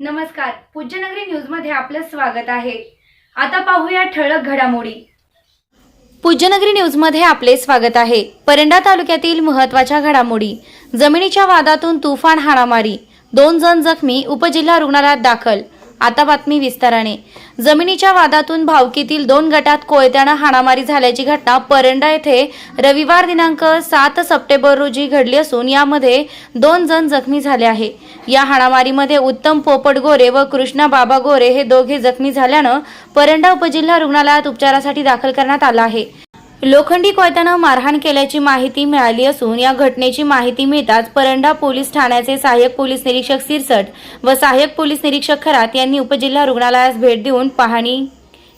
नमस्कार. पूज्यनगरी न्यूजमध्ये आपलं स्वागत आहे. आता पाहूया ठळक घडामोडी. पूज्यनगरी न्यूजमध्ये आपले स्वागत आहे. परंडा तालुक्यातील महत्त्वाच्या घडामोडी. जमिनीच्या वादातून तुफान हाणामारी. दोन जण जखमी उपजिल्हा रुग्णालयात दाखल. आता बातमी विस्ताराने. जमिनीच्या वादातून भावकीतील दोन गटात कोयत्यानं हाणामारी झाल्याची घटना परंडा येथे रविवार दिनांक सात सप्टेंबर रोजी घडली असून यामध्ये दोन जण जखमी झाले आहे. या हाणामारीमध्ये उत्तम पोपट गोरे व कृष्णा बाबा गोरे हे दोघे जखमी झाल्यानं परंडा उपजिल्हा रुग्णालयात उपचारासाठी दाखल करण्यात आला आहे. लोखंडी कोयत्यानं मारहाण केल्याची माहिती मिळाली असून या घटनेची माहिती मिळताच परंडा पोलीस ठाण्याचे सहाय्यक पोलीस निरीक्षक सिरसट व सहाय्यक पोलीस निरीक्षक खरात यांनी उपजिल्हा रुग्णालयास भेट देऊन पाहणी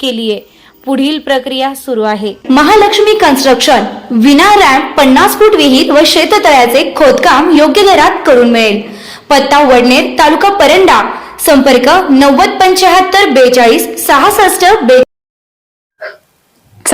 केली आहे. पुढील प्रक्रिया सुरू आहे. महालक्ष्मी कन्स्ट्रक्शन विना रॅम्प पन्नास फूट विहीर व शेततळ्याचे खोदकाम योग्य दरात करून मिळेल. पत्ता वडनेर तालुका परंडा. संपर्क नव्वद पंच्याहत्तर बेचाळीस सहासष्ट बे